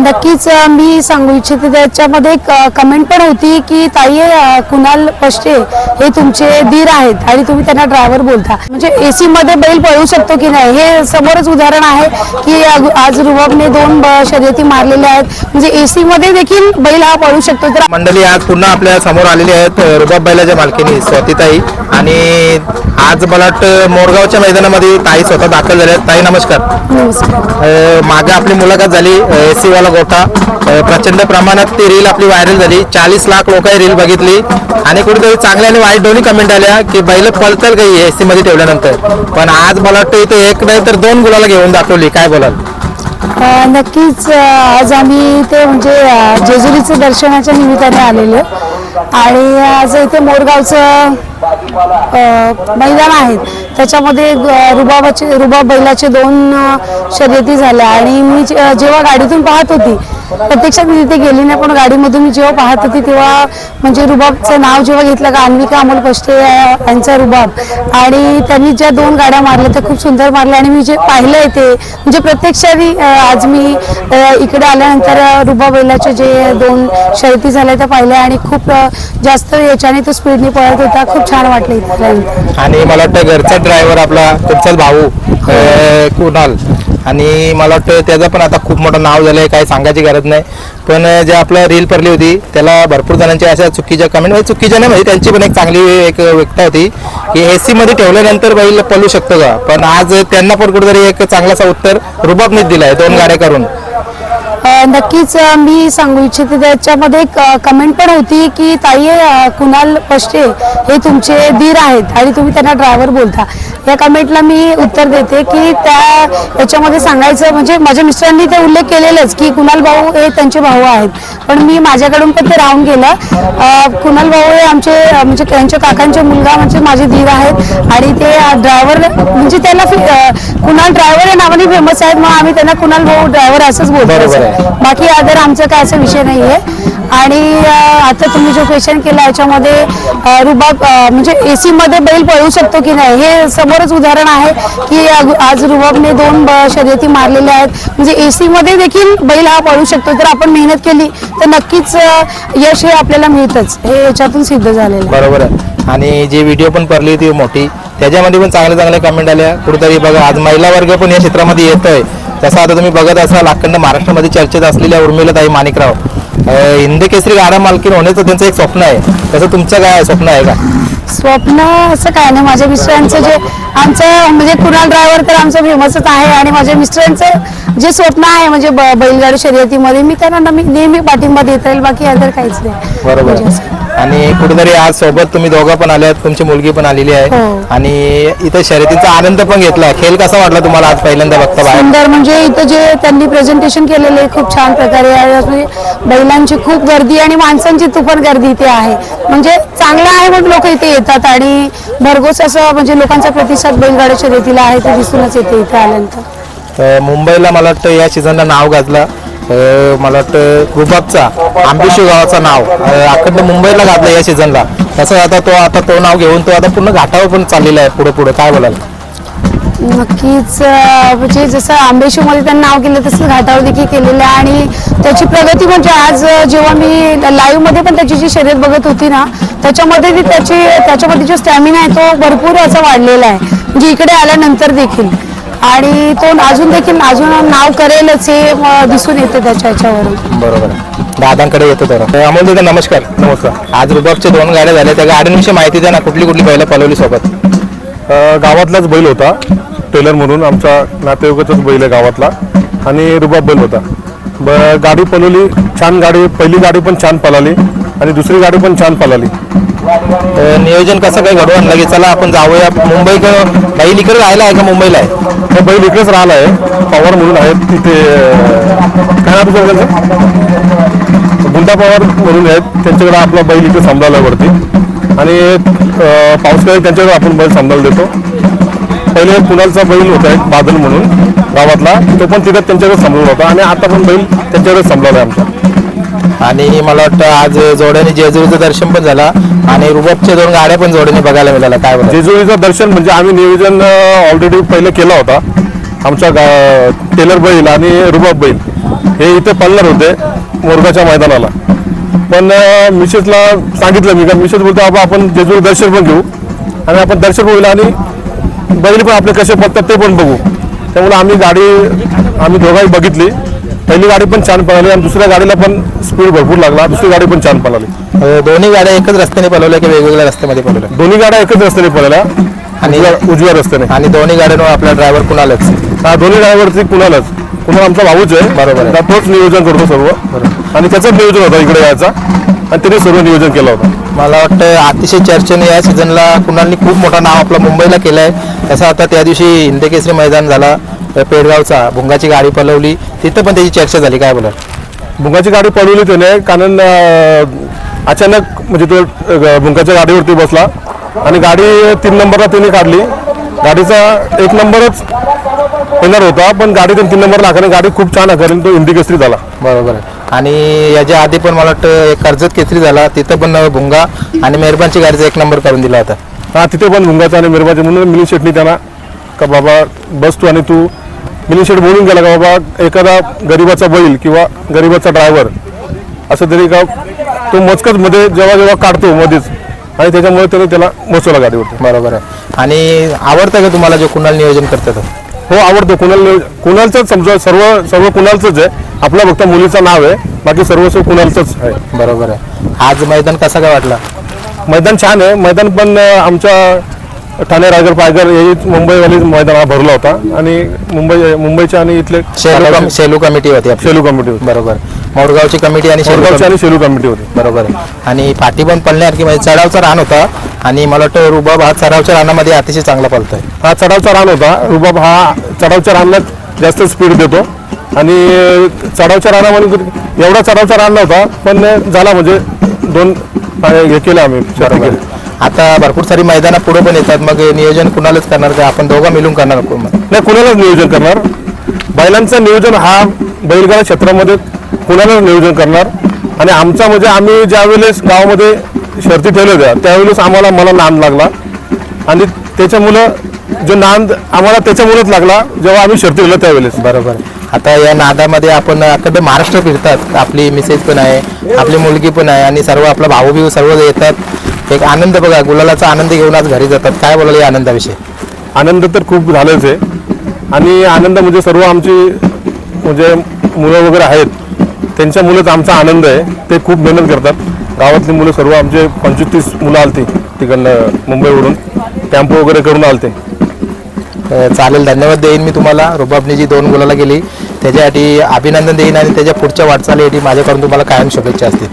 नक्कीच मी सांगू इच्छिते त्याच्यामध्ये एक कमेंट पण होती की ताई कुणाल पष्टे हे तुमचे दीर आहेत आणि तुम्ही त्यांना ड्रायव्हर बोलता. म्हणजे एसी मध्ये बैल पळू शकतो की नाही? हे समोरच उदाहरण आहे की आज रुबाबने दोन शर्यती मारलेल्या आहेत. म्हणजे एसी मध्ये देखील बैल हा पळू शकतो. तर मंडळी आज पुन्हा आपल्यासमोर आलेली आहेत रुबाब बैलाच्या मालकीनी स्वातीताई. आणि आज मला वाटतं मोरगावच्या मैदानामध्ये ताई स्वतः दाखल झाल्या ताई नमस्कार. मागे आपली मुलाखत झाली एसी वाला गोठा. प्रचंड प्रमाणात ती रील आपली व्हायरल झाली. चाळीस लाख लोक रील बघितली. आणि कुठेतरी चांगल्या आणि वाईट दोन्ही कमेंट आल्या की बैल पळतील काही एसी मध्ये ठेवल्यानंतर? पण आज मला वाटतं इथे एक नाही तर दोन गुलाला घेऊन दाखवली. काय बोलाल? नक्कीच आज आम्ही ते म्हणजे जेजुरीचं दर्शनाच्या निमित्ताने आलेलो. आणि आज इथे मोरगावचं मैदान आहेत. त्याच्यामध्ये रुबाबाचे रुबाब बैलाचे दोन शर्यती झाल्या. आणि मी जे- जेव्हा गाडीतून पाहत होती प्रत्यक्षात मी तिथे गेली नाही पण गाडीमधून मी जेव्हा पाहत होती तेव्हा म्हणजे रुबाबचं नाव जेव्हा घेतलं का अन्विका अमोल पष्टे यांचा रुबाब आणि त्यांनी ज्या दोन गाड्या मारल्या त्या खूप सुंदर मारल्या आणि मी जे पाहिलंय ते म्हणजे प्रत्यक्षाने आज मी इकडे आल्यानंतर रुबाब बैलाचे जे दोन शर्यती झाल्या त्या पाहिल्या आणि खूप जास्त याच्याने तो स्पीडने पळत होता. खूप छान वाटलं इथं आणि मला वाटतं घरचा ड्रायव्हर आपला तुमचाच भाऊ कुणाल आणि मला वाटतं त्याचं पण आता खूप मोठं नाव झालं आहे काही सांगायची गरज नाही. पण जे आपलं रील पडली होती त्याला भरपूर जणांच्या अशा चुकीच्या कमेंट म्हणजे चुकीच्या नाही म्हणजे त्यांची पण एक चांगली एक व्यक्ता होती की ए मध्ये ठेवल्यानंतर बैल पळू शकतो का? पण आज त्यांना पण कुठेतरी एक चांगलासा उत्तर रुबाबनीच दिलाय दोन गाड्या करून. नक्कीच मी सांगू इच्छिते त्याच्यामध्ये एक कमेंट पण होती की ताई कुणाल पष्टे हे तुमचे धीर आहेत आणि तुम्ही त्यांना ड्रायव्हर बोलता. या कमेंटला मी उत्तर देते की त्या याच्यामध्ये सांगायचं म्हणजे माझ्या मिस्टरांनी ते उल्लेख केलेलंच की कुणाल भाऊ हे त्यांचे भाऊ आहेत. पण मी माझ्याकडून पण ते राहून गेलं. कुणाल भाऊ हे आमचे म्हणजे त्यांच्या काकांचे मुलगा म्हणजे माझे दीर आहेत. आणि ते ड्रायव्हर म्हणजे त्याला अ, कुणाल ड्रायव्हर या नावाने फेमस आहेत. मग आम्ही त्यांना कुणाल भाऊ ड्रायव्हर असंच बोलतो. बाकी अदर आमचं काय असा विषय नाही आहे आणि आता तुम्ही जो क्वेश्चन केला याच्यामध्ये रुबाब म्हणजे एसी मध्ये बैल पळू शकतो की नाही? हे समोरच उदाहरण आहे की आज रुबाबने दोन शर्यती मारलेल्या आहेत. म्हणजे एसी मध्ये देखील बैल हा पळू शकतो. जर आपण मेहनत केली तर नक्कीच यश हे आपल्याला मिळतच. हे याच्यातून सिद्ध झालेलं बरोबर आहे. आणि जे व्हिडिओ पण पडली होती मोठी त्याच्यामध्ये पण चांगल्या चांगल्या कमेंट आल्या. कुठेतरी बघा आज महिला वर्ग पण या क्षेत्रामध्ये येतोय. तसं आता तुम्ही बघत असाल अखंड महाराष्ट्रामध्ये चर्चेत असलेल्या उर्मिलाताई माणिकराव. हिंदी केसरी गाडा मालकीन होण्याचं त्यांचं एक स्वप्न आहे. तसं तुमचं काय स्वप्न आहे का? स्वप्न असं काय नाही. माझ्या मिस्टरांचं जे आमचं म्हणजे कुणाल ड्रायव्हर तर आमचं फेमसच आहे आणि माझ्या मिस्टरांचं जे स्वप्न आहे म्हणजे ब- बैलगाडी शर्यतीमध्ये मी त्यांना नेहमी नेहमी पाठिंबा देता येईल बाकी अदर काहीच नाही. बरोबर. म्हणजे. असं. आणि कुठेतरी आज सोबत तुम्ही दोघं पण आल्यात तुमची मुलगी पण आलेली आहे. हो. आणि इथे शर्यतीचा आनंद पण घेतला. खेळ कसा वाटला तुम्हाला आज पहिल्यांदा बघता बाहेर? सुंदर म्हणजे इथं जे त्यांनी प्रेझेंटेशन केलेलं आहे खूप छान प्रकारे आहे. म्हणजे बैलांची खूप गर्दी आणि माणसांची तुफान गर्दी इथे आहे. म्हणजे चांगलं आहे मग लोक इथे येतात. आणि भरघोस असं म्हणजे लोकांचा प्रतिसाद बैलगाड्या शर्यतीला आहे ते दिसूनच येते इथे आल्यानंतर. मुंबईला मला वाटतं या सीझनला नाव गाजलं. मला वाटतं रुबाबचा आंबेशी गावाचं नाव अखंड मुंबईला गाजलं या सीझनला. तसं आता तो आता तो नाव घेऊन तो आता पूर्ण घाटावर पण चाललेला आहे पुढे पुढे. काय बोलाल? नक्कीच म्हणजे जसं आंबेशूमध्ये त्यांनी नाव केलं तसं घाटावर देखील केलेलं आहे. आणि त्याची प्रगती म्हणजे आज जेव्हा मी लाईव्हमध्ये पण त्याची जी शर्यत बघत होती ना त्याच्यामध्ये ती त्याची त्याच्यामध्ये जो स्टॅमिना आहे तो भरपूर असा वाढलेला आहे. म्हणजे इकडे आल्यानंतर देखील. आणि तो अजून देखील अजून नाव करेलच हे दिसून येते त्याच्या ह्याच्यावरून बरोबर आहे. दादांकडे येतो तर अमोल दादा नमस्कार. नमस्कार. आज रुबाबच्या दोन गाड्या झाल्या त्या गाड्यांविषयी माहिती द्या ना कुठली कुठली बैलं पलवली सोबत. अ, गावातलाच बैल होता. टेलर म्हणून आमच्या नातेवाईकाचाच बैल आहे गावातला. आणि रुबाब बैल होता. ब गाडी पळवली छान गाडी पहिली गाडी पण छान पळाली आणि दुसरी गाडी पण छान पळाली. नियोजन कसं काय घडवून की चला आपण जाऊया. मुंबई बैल इकडे राहिला आहे का मुंबईला आहे? हे बैल इकडेच राहिला आहे. पवार म्हणून आहेत तिथे काय नाव तुझं त्यांचं? गुंडा पवार म्हणून आहेत. त्यांच्याकडे आपला बैल इथे सांभाळला वरती. आणि पावसाळ्यात त्यांच्याकडे आपण बैल सांभाळ देतो. पहिले कुणालचा बैल होता एक बादल म्हणून गावातला. तो पण तिथे त्यांच्याकडे सांभाळून होता. आणि आता पण बैल त्यांच्याकडे सांभाळला आहे आमच्या आणि मला वाटतं आज जोड्याने जेजुरीचं दर्शन पण झालं आणि रुबाबच्या दोन गाड्या पण जोड्याने बघायला मिळाल्या. काय बोला जेजुरीचं दर्शन म्हणजे आम्ही नियोजन ऑलरेडी पहिले केला होता. आमच्या गा टेलर बैल आणि रुबाब बैल हे इथे पडणार होते मोरगाच्या मैदानाला. पण मिसेसला सांगितलं मी का मिसेस बोलतो बाबा आपण जेजूर दर्शन पण घेऊ आणि आपण दर्शन बघूया आणि बैल पण आपले कसे पडतात ते पण बघू. त्यामुळे आम्ही गाडी आम्ही दोघांनी बघितली. पहिली गाडी पण छान पळाली आणि दुसऱ्या गाडीला पण स्पीड भरपूर लागला. दुसरी गाडी पण छान पळाली. अ, दोन्ही गाड्या एकच रस्त्याने पळवल्या की वेगवेगळ्या रस्त्यामध्ये पळवल्या? दोन्ही गाड्या एकच रस्त्याने पळाल्या. आणि- उजव्या उजव्या रस्त्याने. आणि दोन्ही गाड्यांवर आपला ड्रायव्हर कुणालच? हा दोन्ही ड्रायव्हरची कुणालाच. कुणाल आमचा भाऊच आहे. बरोबर आहे. तोच नियोजन करतो सर्व. आणि त्याचंच नियोजन होतं इकडे यायचा. आणि त्याने सर्व नियोजन केलं होतं. मला वाटतं अतिशय चर्चेने या सीझनला कुणालनी खूप मोठं नाव आपलं मुंबईला केलं आहे तसं आता त्या दिवशी हिंदकेसरी मैदान झाला. पेडगावचा. भुंगाची गाडी पळवली तिथं पण त्याची चर्चा झाली. काय बोला भुंगाची गाडी पळवली त्याने. कारण अचानक म्हणजे तो भुंगाच्या गाडीवरती बसला. आणि गाडी तीन नंबरला त्याने काढली. गाडीचा एक नंबरच येणार होता. पण गाडी तीन नंबर लागली गाडी खूप छान आकारली तो हिंदी केसरी झाला. बरोबर आणि याच्या आधी पण मला वाटतं एक कर्जत केसरी झाला. तिथं पण भुंगा आणि मेहरबानची गाडीचा एक नंबर करून दिला होता. हा तिथे पण भुंगाचा आणि मिरबाचे म्हणून मिलिंद शेटनी त्यांना का बाबा बस तू आणि तू मिलिंद शेट बोलून गेला का बाबा एखादा गरीबाचा बैल किंवा गरीबाचा ड्रायव्हर असं तरी का तो मचकच मध्ये जेव्हा जेव्हा काढतो मध्येच आणि त्याच्यामुळे त्याने त्याला बसवला गाडीवरती बरोबर आहे. आणि आवडतं का तुम्हाला जे कुणाल नियोजन करतात? हो आवडतो. कुणाल कुणालचंच समजा सर्व सर्व कुणालचंच आहे. आपलं फक्त मुलीचं नाव आहे. बाकी सर्व सर्व कुणालचंच आहे. बरोबर आहे. आज मैदान कसा काय वाटला? मैदान छान आहे. मैदान पण आमच्या ठाणे रायगड पायगर हे मुंबईवाली मैदान हा भरला होता. आणि मुंबई मुंबईच्या आणि इथले शेलू कमिटी होती आपली. शेलू कमिटी होती. बरोबर. मोरगावची कमिटी आणि शेलू. आणि शेलू कमिटी होती. बरोबर. आहे आणि पाठी पण पडण्यासारखी म्हणजे चढावचा रान होता. आणि मला वाटतं रुबाब हा चढावच्या रानामध्ये अतिशय चांगला पळतोय. हा चढावचा रान होता. रुबाब हा चढावच्या रानला जास्त स्पीड देतो. आणि चढावच्या रानामध्ये एवढा चढावचा रान नव्हता. पण झाला म्हणजे दोन हे केले आम्ही. बरोबर. आता भरपूर सारी मैदानं पुढे पण येतात. मग नियोजन कुणालाच करणार का आपण दोघं मिळून करणार कोण? नाही कुणालाच नियोजन करणार? बैलांचं नियोजन हा बैलगाडा क्षेत्रामध्ये कुणालाच नियोजन करणार? आणि आमचा म्हणजे आम्ही ज्या वेळेस गावामध्ये शर्ती ठेवल्या होत्या त्यावेळेस आम्हाला मला नांद लागला. आणि त्याच्यामुळं जो नांद आम्हाला त्याच्यामुळेच लागला जेव्हा आम्ही शर्ती ठेवल्या त्यावेळेस. बरोबर. आता या नादामध्ये आपण अख्खं महाराष्ट्र फिरतात. आपली मिसेस पण आहे आपली मुलगी पण आहे आणि सर्व आपला भाऊ बिऊ सर्व येतात. एक आनंद बघा गुलालाचा आनंद घेऊन आज घरी जातात. काय बोलाल या आनंदाविषयी? आनंद तर खूप झालेच आहे. आणि आनंद म्हणजे सर्व आमची म्हणजे मुलं वगैरे आहेत त्यांच्या मुलंच आमचा आनंद आहे. ते खूप मेहनत करतात. गावातली मुलं सर्व आमचे पंचवीस तीस मुलं आलती तिकडनं मुंबईवरून. टेम्पो वगैरे करून आलते. चालेल धन्यवाद देईन मी तुम्हाला. रुबाबनी जी दोन गुलाला गेली. त्याच्यासाठी अभिनंदन देईन आणि त्याच्या पुढच्या वाटचालीसाठी माझ्याकडून तुम्हाला कायम शुभेच्छा असतील.